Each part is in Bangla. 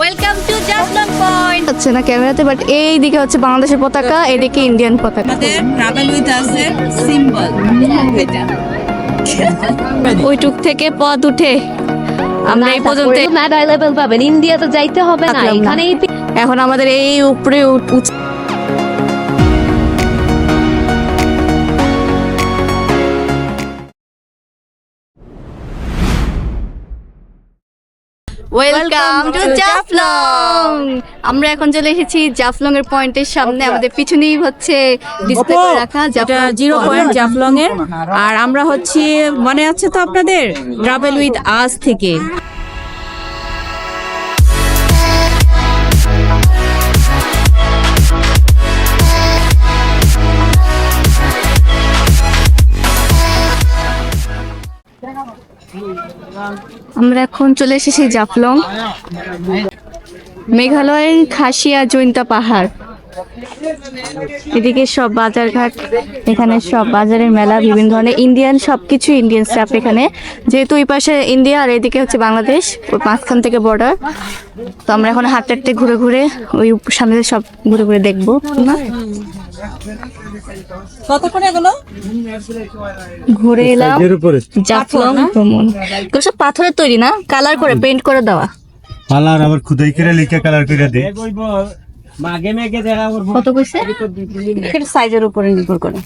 ওয়েলকাম টু জাফলং পয়েন্ট হচ্ছে না ক্যামেরাতে বাট এই দিকে হচ্ছে বাংলাদেশের পতাকা এদিকে ইন্ডিয়ান পতাকা। আমাদের ট্রাভেল উইথ সিম্বল এটা। ওইটুক থেকে পথ উঠে। আমরা এই পর্যন্ত ম্যাড আই লেভেল পাবেন ইন্ডিয়াতে যাইতে হবে না না। এখানেই এখন আমাদের এই উপরে উঠ- ওয়েলকাম টু জাফলং আমরা এখন চলে এসেছি জাফলং এর পয়েন্টের সামনে আমাদের পিছনেই হচ্ছে ডিসপ্লে রাখা জাফলং জিরো পয়েন্ট জাফলং এর আর আমরা হচ্ছে মনে আছে তো আপনাদের? ট্রাভেল উইথ আজ থেকে। আমরা এখন চলে এসেছি জাফলং। মেঘালয়ের খাসিয়া জৈন্তা পাহাড়। এদিকে সব বাজারঘাট, এখানে সব বাজারের মেলা, বিভিন্ন ধরনের ইন্ডিয়ান সবকিছু ইন্ডিয়ান স্টাফ এখানে। যেহেতু ওই পাশে ইন্ডিয়া আর এদিকে হচ্ছে বাংলাদেশ ওই মাঝখান থেকে বর্ডার তো আমরা এখন হাঁটতে হাঁটতে ঘুরে ঘুরে ওই সামনে সব ঘুরে ঘুরে দেখব। না? কতক্ষণ এগুলো? ঘুরে এলাম জাফলং ভ্রমণ। এগুলো সব পাথরের তৈরি না? কালার করে পেন্ট করে দেওয়া। কালার আবার খুদাই করে লিখে কালার করে দে। কত কইছে এর সাইজের উপরে নির্ভর করে।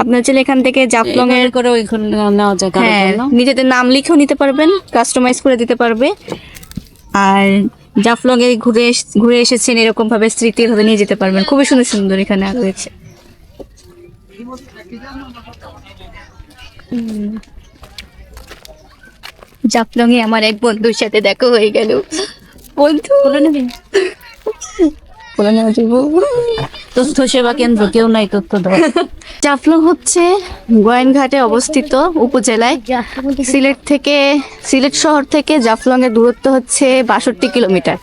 আপনার চাইলে এখান থেকে জাফলং এর এর করে ওইখানে নেওয়া যায় হ্যাঁ নিজেদের নাম লিখেও নিতে পারবেন কাস্টমাইজ করে দিতে পারবে। আর জাফলং এ ঘুরে ঘুরে এসেছেন এরকম ভাবে স্মৃতি ভাবে নিয়ে যেতে পারবেন। খুবই সুন্দর সুন্দর এখানে রয়েছে জাফলং এ আমার এক বন্ধুর সাথে দেখা হয়ে গেল। বন্ধু! বলে নেওয়া যাব তথ্য সেবা কেন্দ্র কেউ নাই তথ্য দেওয়া জাফলং হচ্ছে গোয়াইনঘাটে অবস্থিত উপজেলায়। সিলেট থেকে সিলেট শহর থেকে জাফলং এর দূরত্ব হচ্ছে বাষট্টি কিলোমিটার।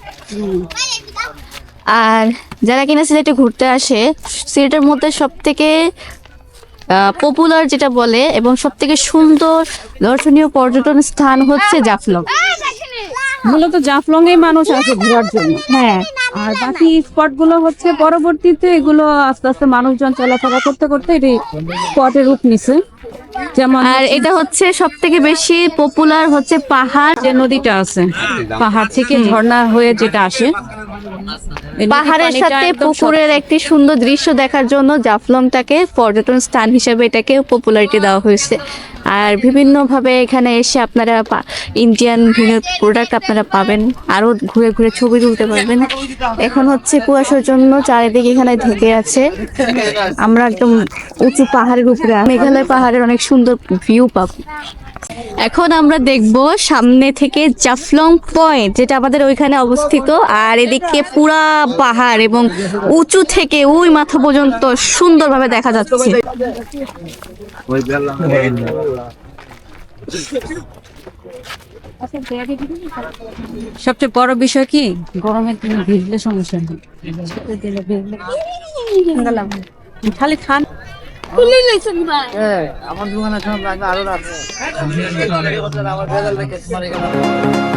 আর যারা কিনা সিলেটে ঘুরতে আসে সিলেটের মধ্যে সব থেকে পপুলার যেটা বলে এবং সব থেকে সুন্দর দর্শনীয় পর্যটন স্থান হচ্ছে জাফলং। মূলত জাফলং এ মানুষ আসে ঘোরার জন্য। হ্যাঁ আর বাকি স্পটগুলো হচ্ছে পরবর্তীতে এগুলো আস্তে আস্তে মানুষজন চলাফেরা করতে করতে এটি স্পটের রূপ নিছে। যেমন আর এটা হচ্ছে সব থেকে বেশি পপুলার হচ্ছে পাহাড় যে নদীটা আছে। পাহাড় থেকে ঝর্ণা হয়ে যেটা আসে। পাহাড়ের সাথে পুকুরের একটি সুন্দর দৃশ্য দেখার জন্য জাফলংটাকে পর্যটন স্থান হিসেবে এটাকে পপুলারিটি দেওয়া হয়েছে। আর বিভিন্নভাবে এখানে এসে আপনারা ইন্ডিয়ান বিভিন্ন প্রোডাক্ট আপনারা পাবেন। আরও ঘুরে ঘুরে ছবি তুলতে পারবেন। এখন হচ্ছে কুয়াশার জন্য চারিদিকে এখানে ঢেকে আছে। আমরা একদম উঁচু পাহাড়ের উপরে। মেঘালয় পাহাড়ের অনেক সুন্দর ভিউ পাবো। এখন আমরা দেখব সামনে থেকে জাফলং পয়েন্ট যেটা আমাদের ওইখানে অবস্থিত। আর এদিকে পুরা পাহাড় এবং উঁচু থেকে ওই মাথা পর্যন্ত সুন্দরভাবে দেখা যাচ্ছে। সবচেয়ে বড় বিষয় কি? গরমের দিনে ভিজলে সমস্যা নেই। খালি খান ওয়েলকাম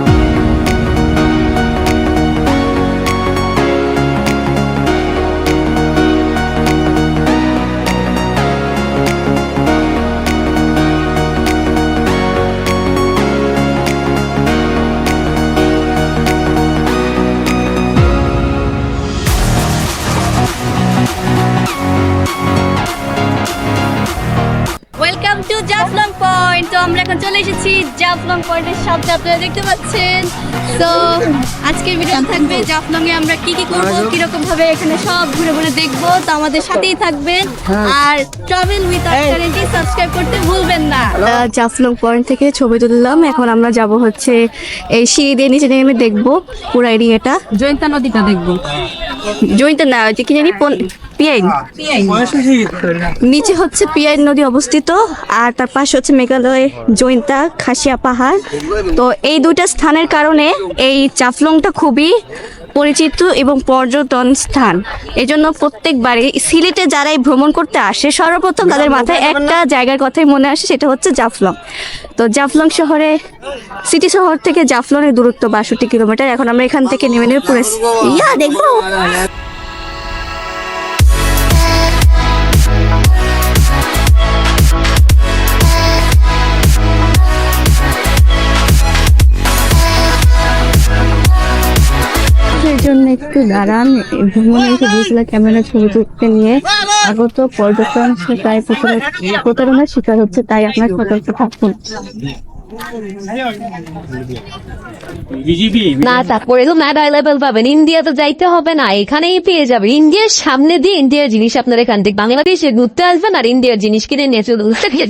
চলে এসেছি জাফলং পয়েন্টের সামনে আপনারা দেখতে পাচ্ছেন। তো আজকের ভিডিও থাকবে জাফলং এ আমরা কি কি করব কীরকম ভাবে এখানে সব ঘুরে ঘুরে দেখব। তো আমাদের সাথেই থাকবেন। আর ট্রাভেল উইথ চ্যানেলটি সাবস্ক্রাইব করতে ভুলবেন না। জাফলং পয়েন্ট থেকে ছবি তুললাম। এখন আমরা যাব হচ্ছে এই সিঁড়ি দিয়ে নিচে নেমে দেখব। পুরো এরিয়াটা। জয়ন্তা নদীটা দেখব। জয়িত না যে কি জানি পিয়াইন। নিচে হচ্ছে পিয়াইন নদী অবস্থিত আর তার পাশে হচ্ছে মেঘালয় জৈন্তা খাসিয়া পাহাড়। তো এই দুইটা স্থানের কারণে এই চাফলংটা খুবই পরিচিত এবং পর্যটন স্থান। এজন্য প্রত্যেকবারে সিলেটে যারাই ভ্রমণ করতে আসে সর্বপ্রথম তাদের মাথায় একটা জায়গার কথাই মনে আসে সেটা হচ্ছে জাফলং। তো জাফলং শহরে সিটি শহর থেকে জাফলংয়ের দূরত্ব বাষট্টি কিলোমিটার। এখন আমরা এখান থেকে নেমে নেমে পুরো ইয়া দেখব। একটু দাঁড়ান এই ভ্রমণে এসে ডিএসএলআর ক্যামেরা ছবি তুলতে নিয়ে। আগত পর্যটন প্রায় প্রতারণার শিকার হচ্ছে, তাই আপনার সতর্ক থাকুন। না তারপরে তো ম্যাড অ্যাভেলেবেল পাবেন। ইন্ডিয়াতে যাইতে হবে না এখানেই পেয়ে যাবেন। ইন্ডিয়ার সামনে দিয়ে ইন্ডিয়ার জিনিস আপনার এখান থেকে। বাংলাদেশে ঘুরতে আসবেন আর ইন্ডিয়ার জিনিস কিনে নিয়ে।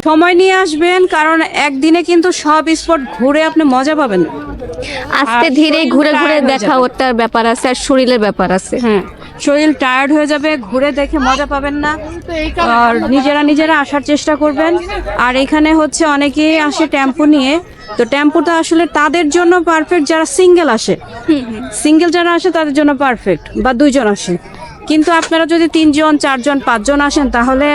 সময় নিয়ে আসবেন কারণ একদিনে কিন্তু সব স্পট ঘুরে আপনি মজা পাবেন। না। আস্তে ধীরে ঘুরে ঘুরে দেখা ওটার ব্যাপার আছে আর শরীরের ব্যাপার আছে। হ্যাঁ। শরীর টায়ার্ড হয়ে যাবে ঘুরে দেখে মজা পাবেন না। আর নিজেরা নিজেরা আসার চেষ্টা করবেন। আর এখানে হচ্ছে অনেকেই আসে টেম্পু নিয়ে। তো টেম্পোটা আসলে তাদের জন্য পারফেক্ট যারা সিঙ্গেল আসে। সিঙ্গেল যারা আসে তাদের জন্য পারফেক্ট বা দুইজন আসে। কিন্তু আপনারা যদি তিনজন চারজন পাঁচজন আসেন তাহলে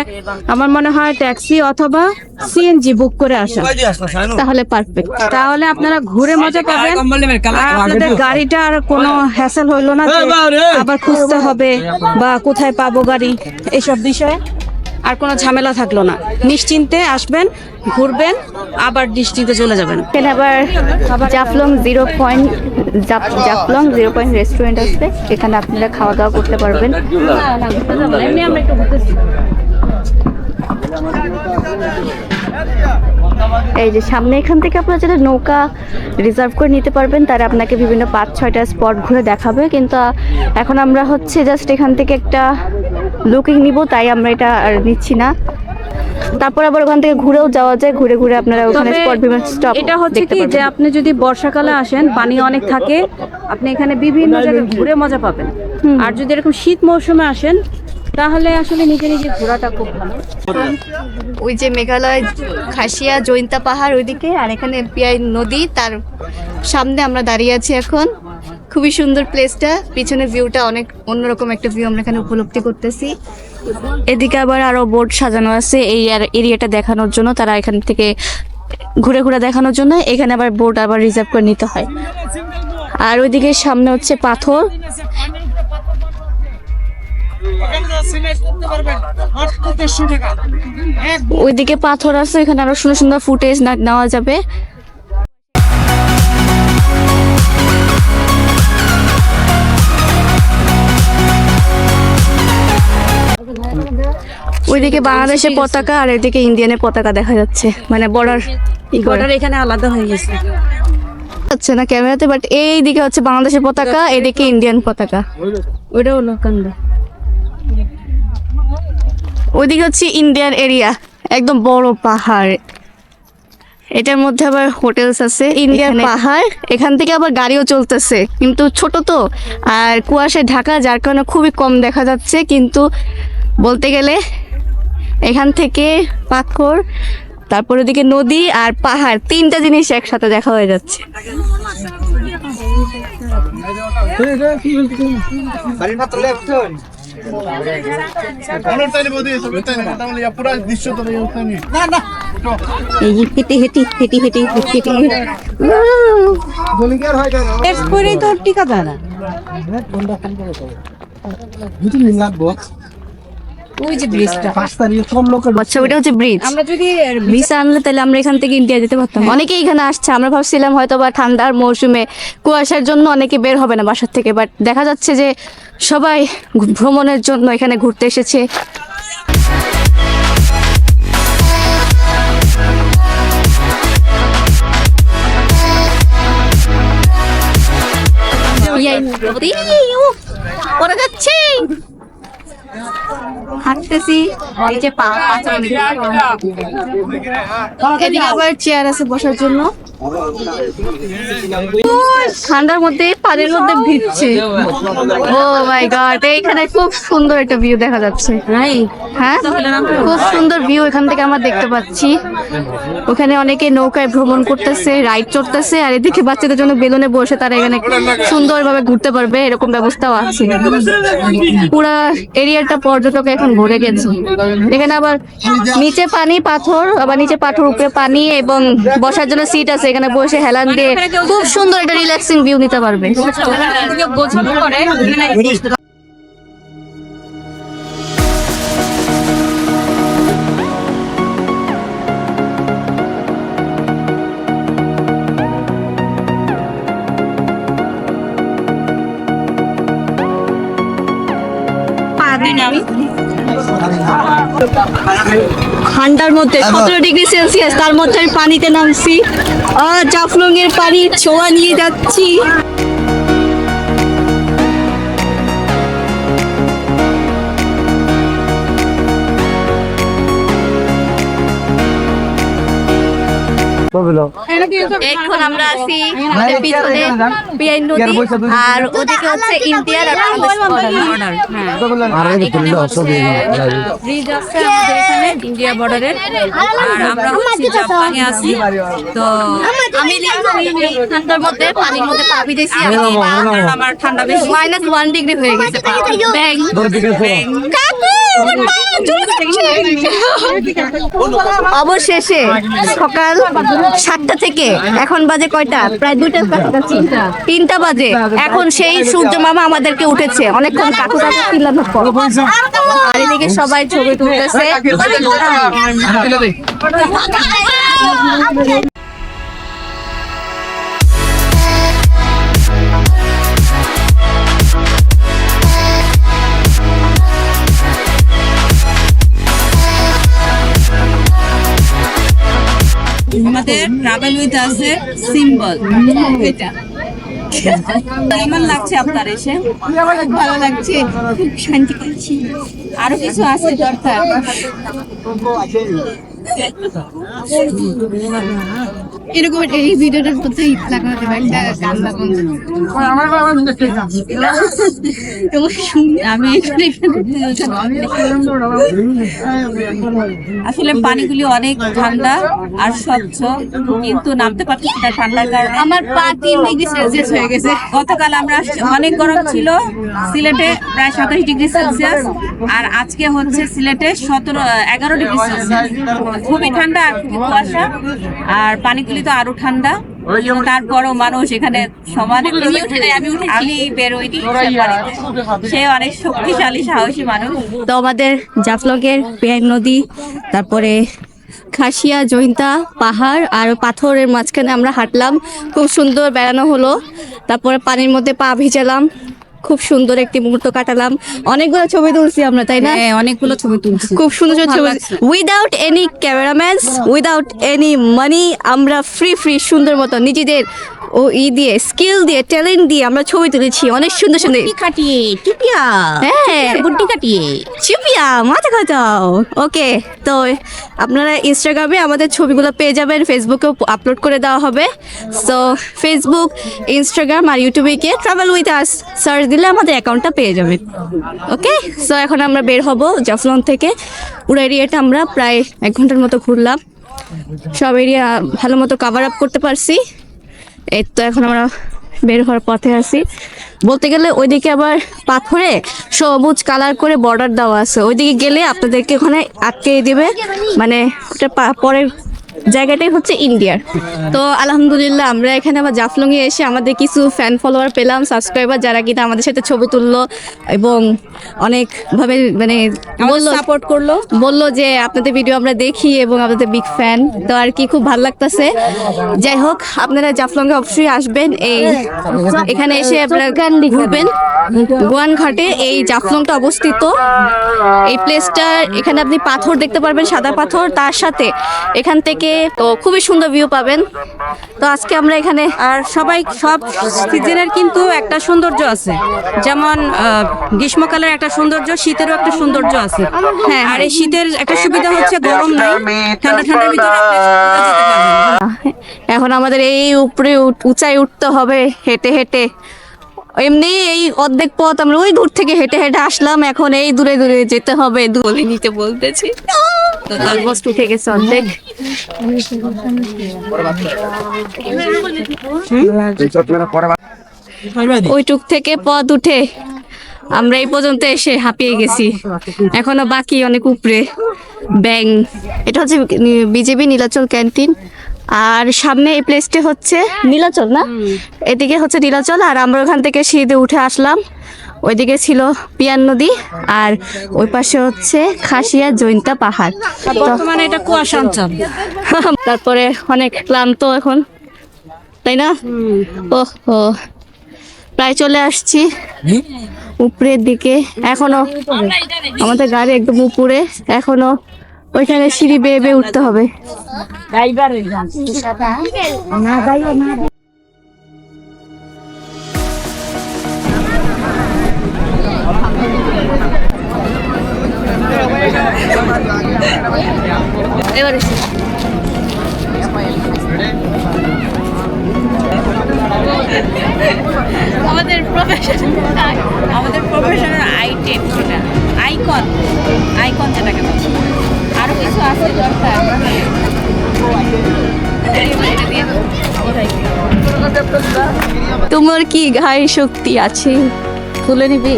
আমার মনে হয় ট্যাক্সি অথবা সিএনজি বুক করে আসেন। তাহলে পারফেক্ট তাহলে আপনারা ঘুরে মজা পাবেন। আর আপনাদের গাড়িটা আর কোনো হ্যাসেল হইল না আবার খুঁজতে হবে বা কোথায় পাবো গাড়ি এসব বিষয়ে। আর কোনো ঝামেলা থাকল না। নিশ্চিন্তে আসবেন, ঘুরবেন, আবার নিশ্চিন্তে চলে যাবেন। এখানে আবার Jaflong zero point Jaflong zero point restaurant আছে। এখানে আপনারা খাওয়া দাওয়া করতে পারবেন। এই যে সামনে এখান থেকে আপনারা যারা নৌকা রিজার্ভ করে নিতে পারবেন, তারা আপনাকে বিভিন্ন পাঁচ ছয়টা স্পট ঘুরে দেখাবে। কিন্তু এখন আমরা হচ্ছে জাস্ট এখান থেকে একটা লুকিং নিব তাই আমরা এটা আর নিচ্ছি না। তারপর আবার ওখান থেকে ঘুরেও যাওয়া যায় ঘুরে ঘুরে আপনারা ওখানে স্পট বিভিন্ন স্টপ এটা হচ্ছে কি যে আপনি যদি বর্ষাকালে আসেন পানি অনেক থাকে আপনি এখানে বিভিন্ন জায়গায় ঘুরে মজা পাবেন। আর যদি এরকম শীত মৌসুমে আসেন তাহলে আসলে নিজে নিজে ঘোরাটা খুব ভালো। ওই যে মেঘালয় খাসিয়া জৈন্তা পাহাড় ওইদিকে আর এখানে পিয়াই নদী তার সামনে আমরা দাঁড়িয়ে আছি এখন। খুবই সুন্দর প্লেসটা পিছনে ভিউটা অনেক অন্যরকম একটা ভিউ আমরা এখানে উপলব্ধি করতেছি। এদিকে আবার আরও বোর্ড সাজানো আছে এই এরিয়াটা দেখানোর জন্য, তারা এখান থেকে ঘুরে ঘুরে দেখানোর জন্য। এখানে আবার বোর্ড আবার রিজার্ভ করে নিতে হয়। আর ওইদিকে সামনে হচ্ছে পাথর। ওইদিকে পাথর আছে, এখানে আরও সুন্দর সুন্দর ফুটেজ নেওয়া যাবে। ওইদিকে বাংলাদেশের পতাকা আর এদিকে ইন্ডিয়ানের পতাকা দেখা যাচ্ছে। মানে বর্ডার বর্ডার এখানে আলাদা হয়ে গেছে। যাচ্ছে না ক্যামেরাতে বাট এই দিকে হচ্ছে বাংলাদেশের পতাকা এদিকে ইন্ডিয়ান পতাকা। ওইটা হলো কান্দ ওইদিকে হচ্ছে ইন্ডিয়ান এরিয়া একদম বড় পাহাড়। এটার মধ্যে আবার হোটেলস আছে ইন্ডিয়ান পাহাড়। এখান থেকে আবার গাড়িও চলতেছে কিন্তু ছোট তো। আর কুয়াশায় ঢাকা যার কারণে খুবই কম দেখা যাচ্ছে কিন্তু বলতে গেলে এখান থেকে পাথর তারপর ওদিকে নদী আর পাহাড় তিনটা জিনিস একসাথে দেখা হয়ে যাচ্ছে। পুরা ওই যে ব্রিজটা আচ্ছা ওটা হচ্ছে ব্রিজ আমরা যদি ভিসা আনলে তাহলে আমরা এখান থেকে ইন্ডিয়া যেতে পারতাম। অনেকেই এখানে আসছে। আমরা ভাবছিলাম হয়তো বা ঠান্ডার মৌসুমে কুয়াশার জন্য অনেকে বের হবে না বাসার থেকে বাট দেখা যাচ্ছে যে সবাই ভ্রমণের জন্য এখানে ঘুরতে এসেছে। ইয়াই hắn পা পাথর এদিকে আবার চেয়ার আছে বসার জন্য। ঠান্ডার মধ্যে পানির মধ্যে ভিজছে। ও মাই গড এইখানে খুব সুন্দর একটা ভিউ দেখা যাচ্ছে। হ্যাঁ? খুব সুন্দর ভিউ এখান থেকে আমরা দেখতে পাচ্ছি। ওখানে অনেকে নৌকায় ভ্রমণ করতেছে রাইড চড়তেছে আর এদিকে বাচ্চাদের জন্য বেলুনে বসে তারা এখানে সুন্দরভাবে ঘুরতে পারবে এরকম ব্যবস্থাও আছে। পুরা এরিয়াটা পর্যটক এখন ভরে এখানে আবার নিচে পানি, পাথর, আবার নিচে পাথর, উপরে পানি এবং বসার জন্য সিট আছে। এখানে বসে হেলান দিয়ে খুব সুন্দর একটা রিল্যাক্সিং ভিউ নিতে পারবে। করে ঠান্ডার মধ্যে সতেরো ডিগ্রি সেলসিয়াস তার মধ্যে আমি পানিতে নামছি। আর জাফলং এর পানি ছোঁয়া নিয়ে যাচ্ছি। এখন আমরা আছি আমাদের পিছনে পিয়াই নদী আর ওদিকে হচ্ছে ইন্ডিয়ার আর ব্রিজ আছে আমাদের এখানে ইন্ডিয়া বর্ডারের আর আমরা হচ্ছে জাপানে আছি। তো আমি ঠান্ডার মধ্যে পানির মধ্যে পা ভিজেছি। আমার ঠান্ডা বেশি মাইনাস ওয়ান ডিগ্রি হয়ে গেছে অবশেষে সকাল সাতটা থেকে এখন বাজে কয়টা প্রায় দুইটা তিনটা বাজে এখন সেই সূর্য মামা আমাদেরকে উঠেছে অনেকক্ষণ কাকু কাকু চিল্লানোর আর সবাই ছবি তুলতেছে আমাদের ট্রাভেল উইথ আছে সিম্বল এটা। কেমন লাগছে আপনার এসে? ভালো লাগছে। শান্তি পাচ্ছি। আরও কিছু আছে দরকার? এরকম এই ভিডিওটার প্রতি লাগাতে পারি গান লাগানো এবং শুন- আমি এখানে আসলে পানিগুলি অনেক ঠান্ডা আর স্বচ্ছ কিন্তু নামতে পারছি না ঠান্ডার কারণে। আমার পা তিন ডিগ্রি সেলসিয়াস হয়ে গেছে। গতকাল আমরা অনেক গরম ছিল। সিলেটে প্রায় সাতাশ ডিগ্রি সেলসিয়াস। আর আজকে হচ্ছে সিলেটে সতেরো এগারো ডিগ্রি সেলসিয়াস। খুবই ঠান্ডা আর খুবই কুয়াশা, আর পানিগুলি তো আরও ঠান্ডা। তারপরও মানুষ এখানে সমানে আমি আমি বেরোইনি সে। অনেক শক্তিশালী, সাহসী মানুষ। তো আমাদের জাফলকের পেয়ার নদী, তারপরে খাসিয়া, জৈন্তা, পাহাড় আর পাথরের মাঝখানে আমরা হাঁটলাম। খুব সুন্দর বেড়ানো হলো। তারপরে পানির মধ্যে পা ভিজালাম। খুব সুন্দর একটি মুহূর্ত কাটালাম। অনেকগুলো ছবি তুলছি আমরা তাই না? হ্যাঁ অনেকগুলো ছবি তুলছি। খুব সুন্দর ছবি without any cameraman without any money আমরা ফ্রি ফ্রি সুন্দর মতো নিজেদের ও ই দিয়ে স্কিল দিয়ে ট্যালেন্ট দিয়ে আমরা ছবি তুলেছি। অনেক সুন্দর সুন্দর কাটিয়ে টিপিয়া হ্যাঁ। বুদ্ধি কাটিয়ে। চুপিয়া মাথা খাটাও ওকে তো আপনারা ইনস্টাগ্রামে আমাদের ছবিগুলো পেয়ে যাবেন ফেসবুকেও আপলোড করে দেওয়া হবে। সো ফেসবুক ইনস্টাগ্রাম আর ইউটিউবে গিয়ে ট্রাভেল উইথ আস সার্চ দিলে আমাদের অ্যাকাউন্টটা পেয়ে যাবেন ওকে সো এখন আমরা বের হব জাফলং থেকে। পুরো এরিয়াটা আমরা প্রায় এক ঘণ্টার মতো ঘুরলাম। সব এরিয়া ভালো মতো কাভার আপ করতে পারছি। এই তো এখন আমরা বের হওয়ার পথে আছি। বলতে গেলে ওইদিকে আবার পাথরে সবুজ কালার করে বর্ডার দেওয়া আছে। ওইদিকে গেলে আপনাদেরকে ওখানে আটকে দেবে। মানে ওটা পরের জায়গাটাই হচ্ছে ইন্ডিয়ার। তো আলহামদুলিল্লাহ আমরা এখানে আবার জাফলংয়ে এসে আমাদের কিছু ফ্যান ফলোয়ার পেলাম সাবস্ক্রাইবার যারা কিনা আমাদের সাথে ছবি তুললো এবং অনেকভাবে মানে বলল সাপোর্ট করল। বলল যে আপনাদের ভিডিও আমরা দেখি এবং আপনাদের বিগ ফ্যান তো আর কি খুব ভালো লাগতেছে। যাই হোক আপনারা জাফলংয়ে অবশ্যই আসবেন। এই এখানে এসে আপনারা ঘুরবেন। গোয়ান ঘাটে এই জাফলংটা অবস্থিত। এই প্লেসটা এখানে আপনি পাথর দেখতে পারবেন সাদা পাথর। তার সাথে এখান থেকে থেকে, তো খুবই সুন্দর ভিউ পাবেন। তো আজকে আমরা এখানে, আর সবাই, সব সিজনের কিন্তু একটা সৌন্দর্য আছে। যেমন গ্রীষ্মকালের একটা সৌন্দর্য, শীতেরও একটা সৌন্দর্য আছে। হ্যাঁ আর এই শীতের একটা সুবিধা হচ্ছে গরম নাই। ঠান্ডা, ঠান্ডার ভিতরে এখন আমাদের এই উপরে উঁচাই উঠতে হবে, হেঁটে হেঁটে। এমনি এই অর্ধেক পথ আমরা ওই দূর থেকে হেঁটে হেঁটে আসলাম। এখন এই দূরে দূরে যেতে হবে দূরে নিতে বলতেছি। অলমোস্ট উঠে গেছে অর্ধেক। ওইটুক থেকে পথ উঠে আমরা এই পর্যন্ত এসে হাঁপিয়ে গেছি। এখনও বাকি অনেক উপরে। ব্যাং। এটা হচ্ছে বিজেপি নীলাচল ক্যান্টিন। আর সামনে এই প্লেসটি হচ্ছে নীলাচল না? এদিকে হচ্ছে নীলাচল আর আমরা ওখান থেকে সিঁড়িতে উঠে আসলাম। ওইদিকে ছিল পিয়ান নদী আর ওই পাশে হচ্ছে খাসিয়া জৈন্তা পাহাড়। বর্তমানে এটা কুয়াশা অঞ্চল। তারপরে অনেক ক্লান্ত এখন তাই না? ও ও প্রায় চলে আসছি উপরের দিকে। এখনও আমাদের গাড়ি একদম উপরে। এখনও ওইখানে সিঁড়ি বেয়ে বেয়ে উঠতে হবে। এবারে আমাদের প্রফেশন আমাদের প্রফেশনাল আইটেম সেটা আইকন আইকন যেটাকে বলে। আরও কিছু আছে তোমার কি ঘায়ে শক্তি আছে? তুলে নিবি।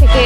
থেকে।